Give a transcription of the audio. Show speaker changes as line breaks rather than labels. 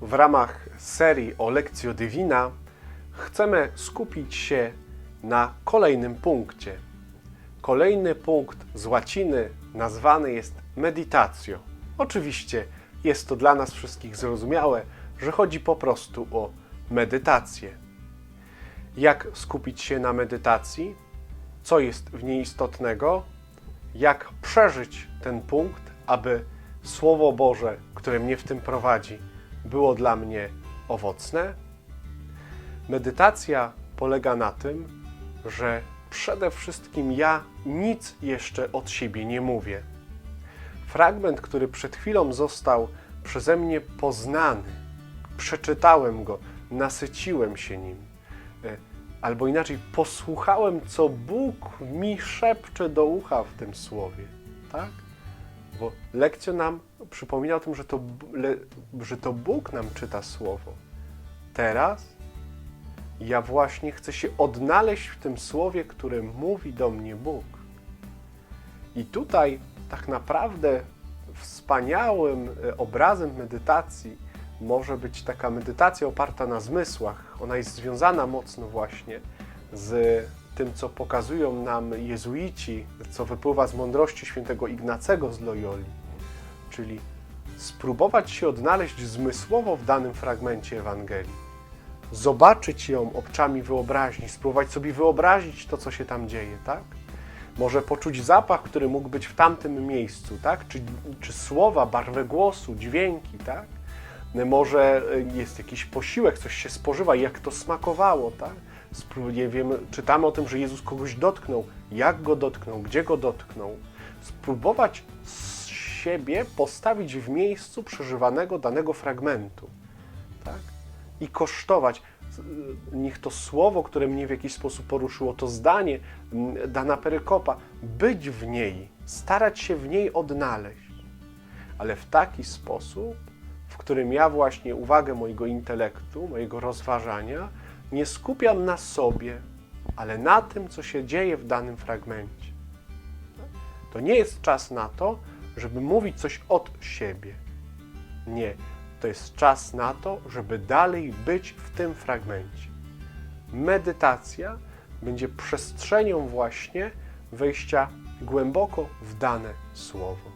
w ramach serii o Lectio Divina chcemy skupić się na kolejnym punkcie. Kolejny punkt z łaciny nazwany jest meditacjo. Oczywiście jest to dla nas wszystkich zrozumiałe, że chodzi po prostu o medytację. Jak skupić się na medytacji? Co jest w niej istotnego? Jak przeżyć ten punkt, aby Słowo Boże, które mnie w tym prowadzi, było dla mnie owocne? Medytacja polega na tym, że przede wszystkim ja nic jeszcze od siebie nie mówię. Fragment, który przed chwilą został przeze mnie poznany, przeczytałem go, nasyciłem się nim, e, albo inaczej, posłuchałem, co Bóg mi szepcze do ucha w tym słowie, tak? Bo lekcja nam przypomina o tym, że to, że to Bóg nam czyta słowo. Teraz ja właśnie chcę się odnaleźć w tym słowie, które mówi do mnie Bóg. I tutaj tak naprawdę wspaniałym e, obrazem medytacji może być taka medytacja oparta na zmysłach. Ona jest związana mocno właśnie z tym, co pokazują nam jezuici, co wypływa z mądrości świętego Ignacego z Loyoli, czyli spróbować się odnaleźć zmysłowo w danym fragmencie Ewangelii zobaczyć ją oczami wyobraźni, spróbować sobie wyobrazić to, co się tam dzieje, tak? Może poczuć zapach, który mógł być w tamtym miejscu, tak? Czy, czy słowa, barwę głosu, dźwięki, tak? Może jest jakiś posiłek, coś się spożywa, jak to smakowało, tak? Spró- nie wiem, czytamy o tym, że Jezus kogoś dotknął, jak go dotknął, gdzie go dotknął. Spróbować z siebie postawić w miejscu przeżywanego danego fragmentu, tak? i kosztować. Niech to słowo, które mnie w jakiś sposób poruszyło, to zdanie, dana perykopa, być w niej, starać się w niej odnaleźć, ale w taki sposób, w którym ja właśnie uwagę mojego intelektu, mojego rozważania nie skupiam na sobie, ale na tym, co się dzieje w danym fragmencie. To nie jest czas na to, żeby mówić coś od siebie. Nie to jest czas na to, żeby dalej być w tym fragmencie. Medytacja będzie przestrzenią właśnie wejścia głęboko w dane słowo.